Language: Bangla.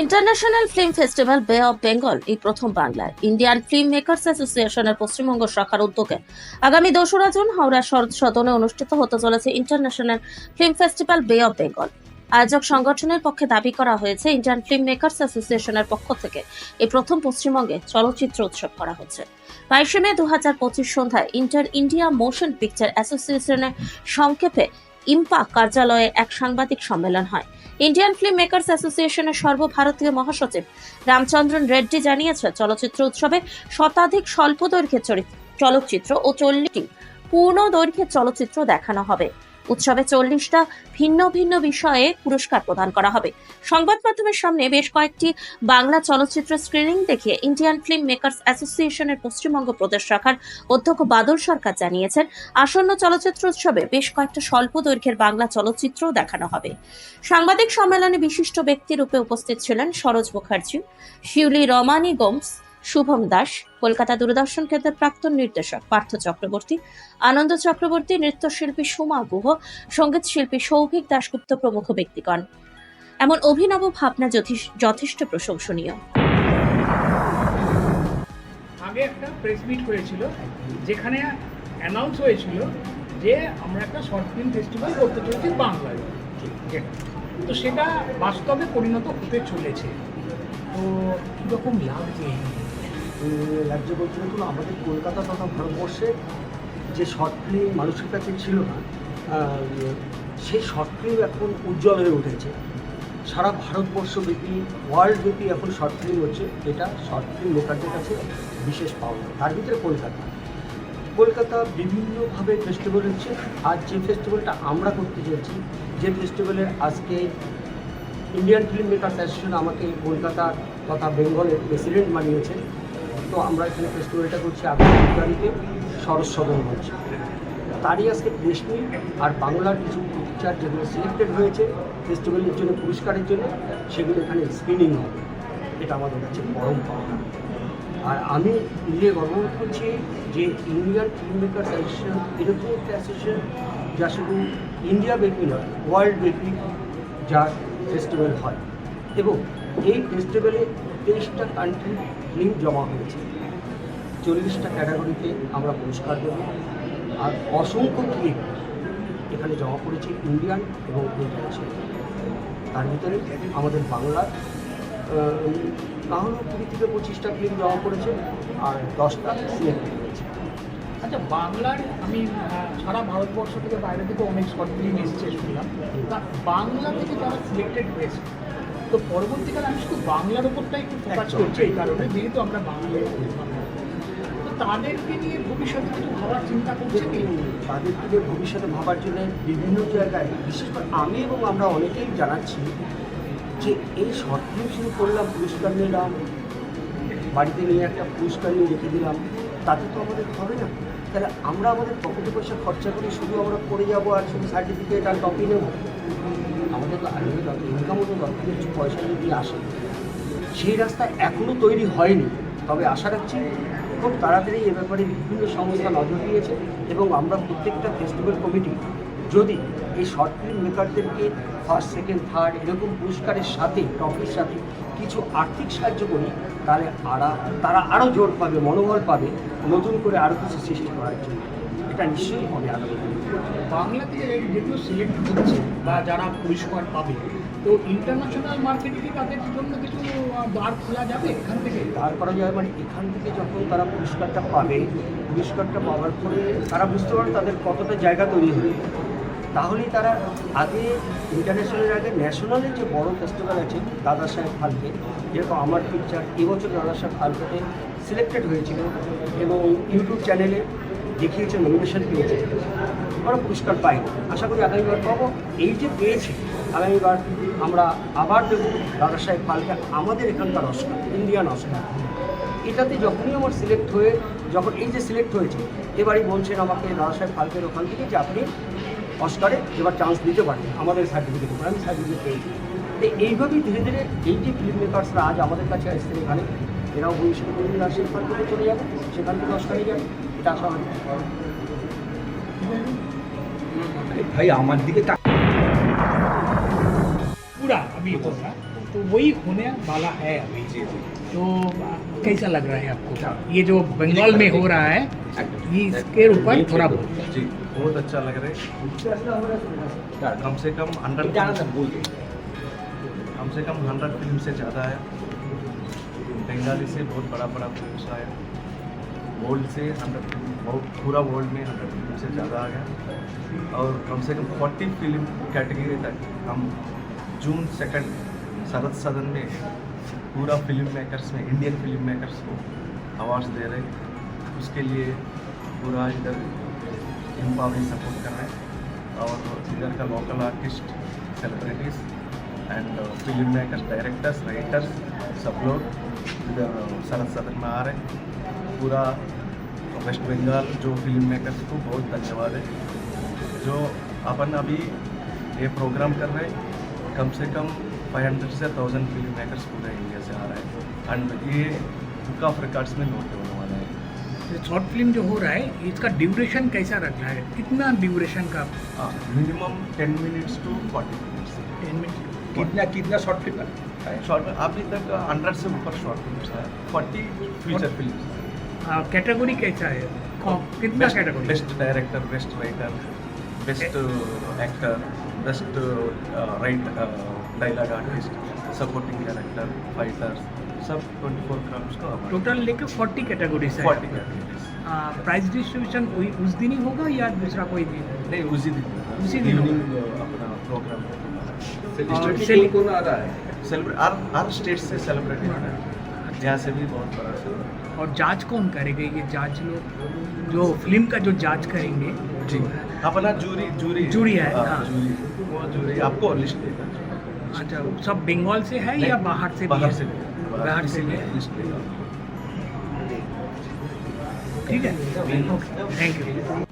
International film festival Bay of Bengal এই প্রথম বাংলায়। ইন্ডিয়ান ফিল্ম মেকার্স অ্যাসোসিয়েশনের পশ্চিমবঙ্গ শাখার উদ্যোগে। আগামী দোসরা জুন হাওড়া শরৎ সদনে অনুষ্ঠিত হতে চলেছে international film festival Bay of Bengal আয়োজক সংগঠনের পক্ষে দাবি করা হয়েছে ইন্ডিয়ান ফিল্ম মেকার্স অ্যাসোসিয়েশনের পক্ষ থেকে এই প্রথম পশ্চিমবঙ্গে চলচ্চিত্র উৎসব করা হচ্ছে। বাইশে মে দু হাজার পঁচিশ সন্ধ্যায় ইন্টার ইন্ডিয়া মোশন পিকচার অ্যাসোসিয়েশনের সংক্ষেপে ইম্পা কার্যালয়ে এক সাংবাদিক সম্মেলন হয়। ইন্ডিয়ান ফিল্ম মেকার্স অ্যাসোসিয়েশনের সর্বভারতীয় মহাসচিব রামচন্দ্রন রেড্ডি জানিয়েছে, চলচ্চিত্র উৎসবে শতাধিক স্বল্প দৈর্ঘ্যের চলচ্চিত্র ও চল্লিশটি পূর্ণ দৈর্ঘ্যের চলচ্চিত্র দেখানো হবে। উৎসবে চল্লিশটা ভিন্ন ভিন্ন বিষয়ে পুরস্কার প্রদান করা হবে। সংবাদ মাধ্যমের সামনে বেশ কয়েকটি বাংলা চলচ্চিত্র স্ক্রিনিং দেখে ইন্ডিয়ান ফিল্ম মেকার্স অ্যাসোসিয়েশনের পশ্চিমবঙ্গ প্রদেশ শাখার অধ্যক্ষ বাদল সরকার জানিয়েছেন, আসন্ন চলচ্চিত্র উৎসবে বেশ কয়েকটা স্বল্প দৈর্ঘ্যের বাংলা চলচ্চিত্র দেখানো হবে। সাংবাদিক সম্মেলনে বিশিষ্ট ব্যক্তি রূপে উপস্থিত ছিলেন সরোজ মুখার্জি, শিউলি রমানি গোমস শুভম দাস, কলকাতা দূরদর্শন কেন্দ্রের প্রাক্তন নির্দেশক পার্থ চক্রবর্তী, আনন্দ চক্রবর্তী, নৃত্যশিল্পী সুমা গুহ, সংগীত শিল্পী সৌভিক দাশগুপ্ত প্রমুখ ব্যক্তিগণ। এমন অভিনব ভাবনা যথেষ- যথেষ্ট প্রশংসনীয়। আগে একটা প্রেস মিট হয়েছিল, যেখানে অ্যানাউন্স হয়েছিল যে আমরা একটা শর্ট ফিল্ম ফেস্টিভ্যাল করতে চলেছি বাংলায়। তো সেটা বাস্তবে পরিণত হতে চলেছে। তো কীরকম লাগছে? রাজ্য বলতে দেখুন আমাদের কলকাতা তথা ভারতবর্ষে যে শর্ট ফিল্ম মানুষের কাছে ছিল না সেই শর্ট ফিল্ম এখন উজ্জ্বল হয়ে উঠেছে। সারা ভারতবর্ষব্যাপী ওয়ার্ল্ডব্যাপী এখন শর্ট ফিল্ম হচ্ছে। এটা শর্ট ফিল্ম মেকারদের কাছে বিশেষ পাওনা তার ভিতরে কলকাতা। কলকাতা বিভিন্নভাবে ফেস্টিভ্যাল হচ্ছে। আর যে ফেস্টিভ্যালটা আমরা করতে চলছি যে ফেস্টিভ্যালের আজকে ইন্ডিয়ান ফিল্ম মেকার্স অ্যাসোসিয়েশন আমাকে কলকাতা তথা বেঙ্গলের প্রেসিডেন্ট বানিয়েছে। তো আমরা এখানে ফেস্টিভ্যালটা করছি আগামী তারিখে সরস সদন হচ্ছে। তারই আজকে মিট আর বাংলার কিছু পিকচার যেগুলো সিলেক্টেড হয়েছে ফেস্টিভ্যালের জন্য, পুরস্কারের জন্য, সেগুলো এখানে স্ক্রিনিং হবে। এটা আমাদের কাছে পরম পাওনা। আর আমি নিজে গর্ববোধ করছি যে ইন্ডিয়ান ফিল্ম মেকার্স অ্যাসোসিয়েশন এরকম একটা অ্যাসোসিয়েশন যা শুধু ইন্ডিয়া ব্যাপী নয় ওয়ার্ল্ড ব্যাপী যার ফেস্টিভ্যাল হয়। এবং এই ফেস্টিভ্যালে তেইশটা কান্ট্রির ফিল্ম জমা হয়েছে। চল্লিশটা ক্যাটাগরিতে আমরা পুরস্কার দেব। আর অসংখ্য ফিল্ম এখানে জমা পড়েছে ইন্ডিয়ান এবং ইন্টারন্যাশনাল তার ভিতরে আমাদের বাংলার আহ, না হলেও কুড়ি থেকে পঁচিশটা ফিল্ম জমা পড়েছে আর দশটা সিলেক্ট হয়েছে। আচ্ছা বাংলার আমি সারা ভারতবর্ষ থেকে বাইরে থেকে অনেক শর্ট ফিল্ম এসছে শুনলাম। বাংলা থেকে যারা সিলেক্টেড হয়েছে তো পরবর্তীকালে আমি শুধু বাংলার উপরটাই একটু ফোকাস করছি এই কারণে যেহেতু আমরা করি। তো তাদেরকে নিয়ে ভবিষ্যতে কিছু ভাবার চিন্তা করছে কি? তাদের ভবিষ্যতে ভাবার জন্য বিভিন্ন জায়গায় বিশেষ করে আমি এবং আমরা অনেকেই জানাচ্ছি যে এই শর্ট ফিল্ম শুরু করলাম পুরস্কার নিলাম বাড়িতে নিয়ে একটা পুরস্কার নিয়ে রেখে দিলাম। তাতে তো আমাদের হবে না। তাহলে আমরা আমাদের পকেটে পয়সা খরচা করে শুধু আমরা করে যাব আর শুধু সার্টিফিকেট আর টপি নেব? আমাদের তো আগে দরকার ইনকামও তো দরকার, কিছু পয়সা যদি আসে। সেই রাস্তা এখনও তৈরি হয়নি, তবে আশা রাখছি খুব তাড়াতাড়ি এ ব্যাপারে বিভিন্ন সংস্থা নজর দিয়েছে এবং আমরা প্রত্যেকটা ফেস্টিভ্যাল কমিটি যদি এই শর্ট ফিল্ম মেকারদেরকে ফার্স্ট সেকেন্ড থার্ড এরকম পুরস্কারের সাথে ট্রফির সাথে কিছু আর্থিক সাহায্য করি, তাহলে আরা, তারা আরও জোর পাবে, মনোবল পাবে নতুন করে আরও কিছু সৃষ্টি করার জন্য। এটা নিশ্চয়ই হবে আগামী দিনে। বাংলা থেকে যেগুলো সিলেক্ট হচ্ছে বা যারা পুরস্কার পাবে, তো ইন্টারন্যাশনাল মার্কেটে কি তাদের জন্য কিছু দ্বার খোলা যাবে এখান থেকে দাঁড় করা যাবে মানে এখান থেকে যখন তারা পুরস্কারটা পাবে, পুরস্কারটা পাওয়ার পরে তারা বুঝতে পারবে তাদের কতটা জায়গা তৈরি হবে তাহলেই তারা আগে ইন্টারন্যাশনালের আগে ন্যাশনালে যে বড় ফেস্টিভ্যাল আছে, দাদা সাহেব ফালকে যেরকম আমার পিকচার এবছর দাদা সাহেব ফালকেতে সিলেক্টেড হয়েছিল এবং ইউটিউব চ্যানেলে দেখিয়েছে নমিনেশন পেয়েছে। আমরা পুরস্কার পাই আশা করি আগামীবার পাবো। এই যে পেয়েছে, আগামীবার আমরা আবার দেবো দাদা সাহেব ফালকে আমাদের এখানকার অস্কার ইন্ডিয়ান অস্কার এটাতে যখনই আমার সিলেক্ট হয়ে, যখন এই যে সিলেক্ট হয়েছে, এবারই বলছেন আমাকে দাদা সাহেব ফালকের ওখান থেকে যে আপনি অস্কারে এবার চান্স দিতে পারেন, আমাদের সার্টিফিকেট উপরে আমি সার্টিফিকেট পেয়েছি। তো এইভাবেই ধীরে ধীরে এই যে ফিল্ম মেকার্সরা আজ আমাদের কাছে আসছেন এখানে, এরাও ভবিষ্যতে কোনোদিন রাজশাহী ফালকে চলে যাবে, সেখান থেকে অস্কারে যাবে। এটা আশা হয় ভাই আমার দিকে তা- পুরা আমি বললাম तो वही होने वाला है अभी जी जी तो आ, कैसा लग रहा है आपको ये जो बंगाल में हो रहा है ये इसके ऊपर थोड़ा जी बहुत अच्छा लग रहा है कम से कम हंड्रेड कम से कम हंड्रेड फिल्म से ज़्यादा है बंगाली से बहुत बड़ा बड़ा फिल्म आया वर्ल्ड से हंड्रेड फ़िल्म पूरा वर्ल्ड में हंड्रेड फ़िल्म से ज़्यादा आ गया और कम से कम फोर्टी फ़िल्म कैटेगरी तक हम जून सेकंड शरद सदन में पूरा फ़िल्म मेकर्स में इंडियन फ़िल्म मेकर्स को अवार्ड्स दे रहे हैं। उसके लिए पूरा इधर इम्पावरिंग सपोर्ट कर रहे हैं। और इधर का local artist celebrities and film makers directors writers सब लोग इधर शरद सदन में आ रहे हैं। पूरा वेस्ट बंगाल जो फ़िल्म मेकर्स को बहुत धन्यवाद है। जो अपन अभी ये प्रोग्राम कर रहे हैं कम से कम 500 से 1000 फ़िल्म मेकर्स पूरे इंडिया से आ रहे हैं। एंड ये बुक ऑफ़ रिकॉर्ड्स में नोट होने वाला है। शॉर्ट फ़िल्म जो हो रहा है इसका ड्यूरेशन कैसा रख रहा है? कितना ड्यूरेशन का? Minimum ten minutes to forty minutes ten minute कितना कितना शॉर्ट फ़िल्म है? शॉर्ट अभी तक हंड्रेड से ऊपर शॉर्ट फ़िल्म है। फोर्टी फीचर फ़िल्म कैटेगरी कैसा है? कितना category best director best writer best actor best right dialogue artist supporting character fighter सब ट्वेंटी फोर क्रम्स को टोटल लेके फोर्टी कैटेगरीज है। फोर्टी कैटेगरीज प्राइस डिस्ट्रीब्यूशन वही उस दिन ही होगा या दूसरा कोई दिन? नहीं उसी दिन उसी दिन इवनिंग अपना प्रोग्राम और डिस्ट्रिक्ट सेल- कौन कौन आ रहा है? सेलिब्रेट हर हर स्टेट से सेलिब्रेट हो रहा है। यहाँ से भी बहुत बड़ा और जाँच कौन करेगा ये जाँच लोग? जो फ़िल्म का जो जाँच करेंगे जी। अपना जूरी जूरी जूरी है, हाँ, हाँ। जूरी। वो जूरी। आपको लिस्ट देगा अच्छा सब बंगाल से है या बाहर से बाहर से बाहर से लिस्ट देगा ठीक है। Thank you